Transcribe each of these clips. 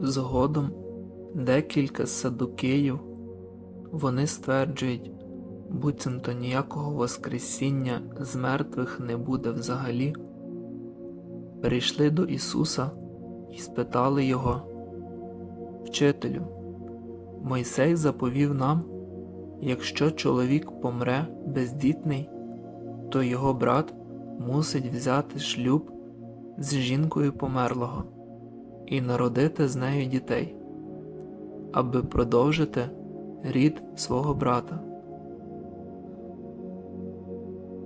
Згодом декілька садукеїв вони стверджують, буцімто ніякого Воскресіння з мертвих не буде взагалі. Прийшли до Ісуса і спитали Його, Вчителю, Мойсей заповів нам, якщо чоловік помре бездітний, то його брат мусить взяти шлюб з жінкою померлого і народити з нею дітей, аби продовжити рід свого брата.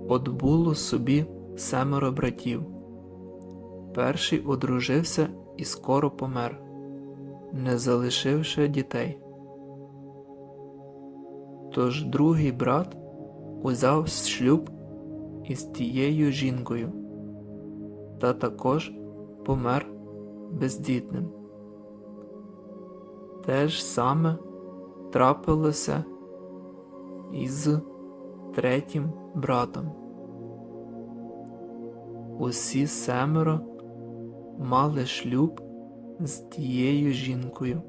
От було собі семеро братів. Перший одружився і скоро помер, не залишивши дітей. Тож другий брат узяв шлюб із тією жінкою та також помер бездітним. Те ж саме трапилося із третім братом. Усі семеро мали шлюб з тією жінкою,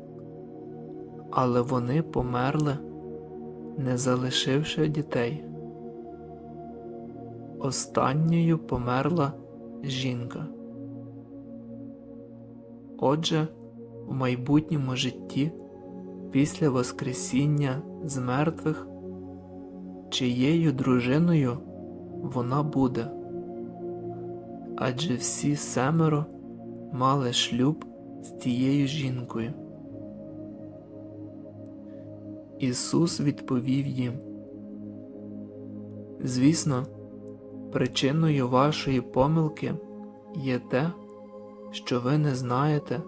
але вони померли, не залишивши дітей. Останньою померла жінка. Отже, в майбутньому житті, після Воскресіння з мертвих, чиєю дружиною вона буде, адже всі семеро мали шлюб з тією жінкою. Ісус відповів їм, Звісно, причиною вашої помилки є те, що ви не знаєте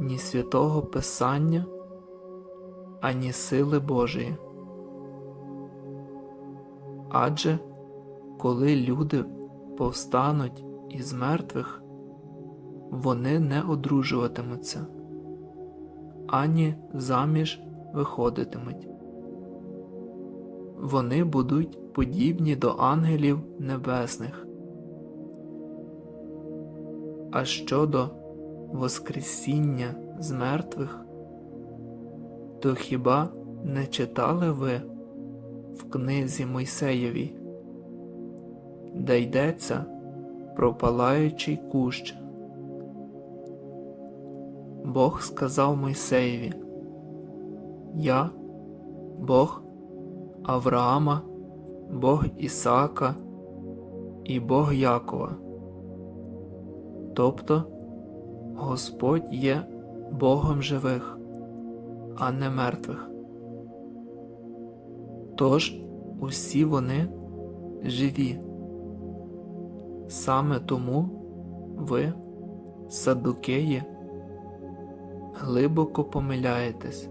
ні святого Писання, ані сили Божої. Адже коли люди повстануть із мертвих, вони не одружуватимуться, ані заміж виходитимуть. Вони будуть подібні до ангелів небесних. А щодо Воскресіння з мертвих, то хіба не читали ви в книзі Мойсеєвій, де йдеться про палаючий кущ? Бог сказав Мойсеєві, Я, Бог Авраама, Бог Ісаака і Бог Якова. Тобто Господь є Богом живих, а не мертвих. Тож усі вони живі. Саме тому ви, садукеї, глибоко помиляєтесь.